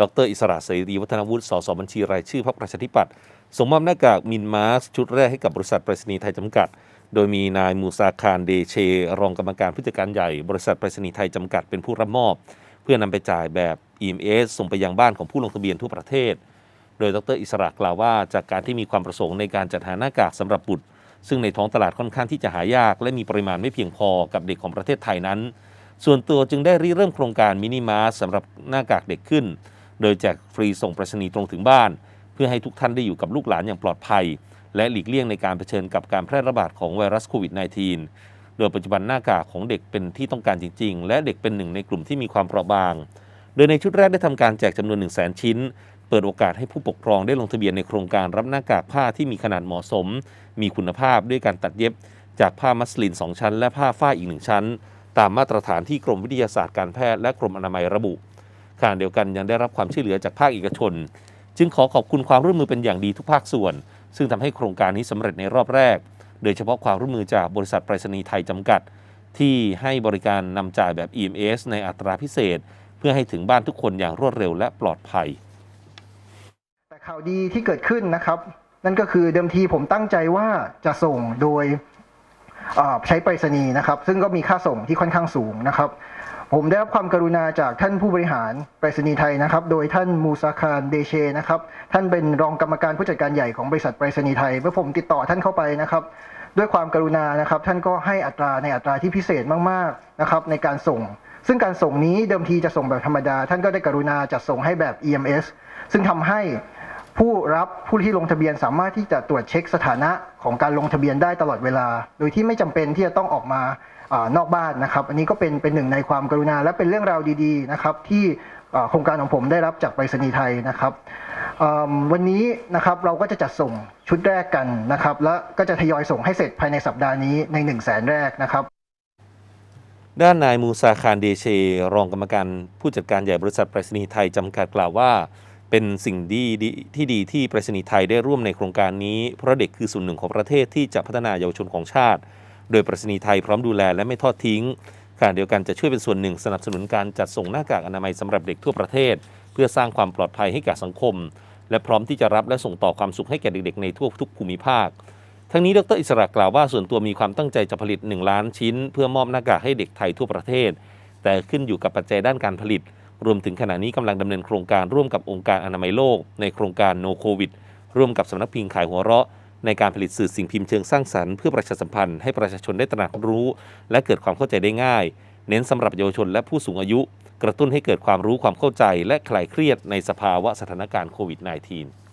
ดรอิสระเสรีวัฒนวุฒิสสบัญชีรายชื่อพรรคประชาธิปัตย์ส่งมอบหน้ากากมินมาสชุดแรกให้กับบริษัทไปรษณีย์ไทยจำกัด โดยมีนายมูซาคารเดเช รองกรรมการผู้จัดการใหญ่ บริษัทไปรษณีย์ไทยจำกัดเป็นผู้รับมอบ เพื่อนำไปจ่ายแบบ EMS ส่งไปยังบ้านของผู้ลงทะเบียนทั่วประเทศ โดยดรอิสระกล่าวว่า จากการที่มีความประสงค์ในการจัดหาหน้ากากสำหรับบุตร ซึ่งในท้องตลาดค่อนข้างที่จะหายาก และมีปริมาณไม่เพียงพอกับเด็กของประเทศไทยนั้น ส่วนตัวจึงได้ริเริ่มโครงการมินิมาสสำหรับหน้ากากเด็กขึ้น โดยแจกฟรีส่งไปรษณีย์ตรงถึงบ้าน เพื่อให้ทุกท่านได้อยู่กับลูกหลานอย่างปลอดภัย และหลีกเลี่ยงในการเผชิญกับการแพร่ระบาดของไวรัสโควิด -19 โดยปัจจุบันหน้ากากของเด็กเป็นที่ต้องการจริง ๆ และเด็กเป็นหนึ่งในกลุ่มที่มีความเปราะบาง โดยในชุดแรกได้ทำการแจกจำนวน 1 0 0 0 0แชิ้น เปิดโอกาสให้ผู้ปกครองได้ลงทะเบียนในโครงการรับหน้ากากผ้าที่มีขนาดเหมาะสม มีคุณภาพด้วยการตัดเย็บ จากผ้ามัสลิน 2 ชั้น และผ้าฝ้ายอีก 1 ชั้น ตามมาตรฐานที่กรมวิทยาศาสตร์การแพทย์และกรมอนามัยระบุ ขณะเดียวกันยังได้รับความช่วยเหลือจากภาคเอกชน จึงขอขอบคุณความร่วมมือเป็นอย่างดีทุกภาคส่วน ซึ่งทำให้โครงการนี้สำเร็จในรอบแรก โดยเฉพาะความร่วมมือจากบริษัทไปรษณีย์ไทยจำกัด ที่ให้บริการนำจ่ายแบบ EMS ในอัตราพิเศษ เพื่อให้ถึงบ้านทุกคนอย่างรวดเร็วและปลอดภัย แต่ข่าวดีที่เกิดขึ้นนะครับ นั่นก็คือเดิมทีผมตั้งใจว่าจะส่งโดยใช้ไปรษณีย์นะครับ ซึ่งก็มีค่าส่งที่ค่อนข้างสูงนะครับ ผมได้รับความกรุณาจากท่านผู้บริหารไปรษณีย์ไทยนะครับ โดยท่านมูซาคารเดเชนะครับ ท่านเป็นรองกรรมการผู้จัดการใหญ่ของบริษัทไปรษณีย์ไทย เมื่อผมติดต่อท่านเข้าไปนะครับ ด้วยความกรุณานะครับ ท่านก็ให้อัตราในอัตราที่พิเศษมากๆนะครับในการส่ง ซึ่งการส่งนี้เดิมทีจะส่งแบบธรรมดา ท่านก็ได้กรุณาจัดส่งให้แบบ EMS ซึ่งทำให้ ผู้รับผู้ที่ลงทะเบียนสามารถที่จะตรวจเช็คสถานะของการลงทะเบียนได้ตลอดเวลา โดยที่ไม่จำเป็นที่จะต้องออกมาอนอกบ้านนะครับ อันนี้ก็เป็นเป็นหนึ่งในความกรุณา และเป็นเรื่องราวดีๆนะครับที่โครงการของผมได้รับจากไปรษณีย์ไทยนะครับวันนี้นะครับเราก็จะจัดส่งชุดแรกกันนะครับ แล้วก็จะทยอยส่งให้เสร็จภายในสัปดาห์นี้ใน1 0 0 0 0แสนแรกนะครับ ด้านนายมูซาคารเดเช รองกรรมการผู้จัดการใหญ่บริษัทไปรษณีย์ไทยจำกัดกล่าวว่า เป็นสิ่งดีดีที่ดีที่ไปรษณีย์ไทยได้ร่วมในโครงการนี้ เพราะเด็กคือส่วนหนึ่งของประเทศที่จะพัฒนาเยาวชนของชาติ โดยไปรษณีย์ไทยพร้อมดูแลและไม่ทอดทิ้งขณะเดียวกันจะช่วยเป็นส่วนหนึ่งสนับสนุนการจัดส่งหน้ากากอนามัยสำหรับเด็กทั่วประเทศ เพื่อสร้างความปลอดภัยให้แก่สังคม และพร้อมที่จะรับและส่งต่อความสุขให้แก่เด็กๆในทั่วทุกภูมิภาค ทั้งนี้ดรอิสระกล่าวว่าส่วนตัวมีความตั้งใจจะผลิต 1 ล้านชิ้น เพื่อมอบหน้ากากให้เด็กไทยทั่วประเทศ แต่ขึ้นอยู่กับปัจจัยด้านการผลิต รวมถึงขณะนี้กำลังดำเนินโครงการร่วมกับองค์การอนามัยโลก ในโครงการโนโควิดร่วมกับสำนักพิมพ์ขายหัวเราะ ในการผลิตสื่อสิ่งพิมพ์เชิงสร้างสรรค์เพื่อประชาสัมพันธ์ให้ประชาชนได้ตระหนักรู้ และเกิดความเข้าใจได้ง่าย เน้นสำหรับเยาวชนและผู้สูงอายุ กระตุ้นให้เกิดความรู้ความเข้าใจ และคลายเครียดในสภาวะสถานการณ์โควิด -19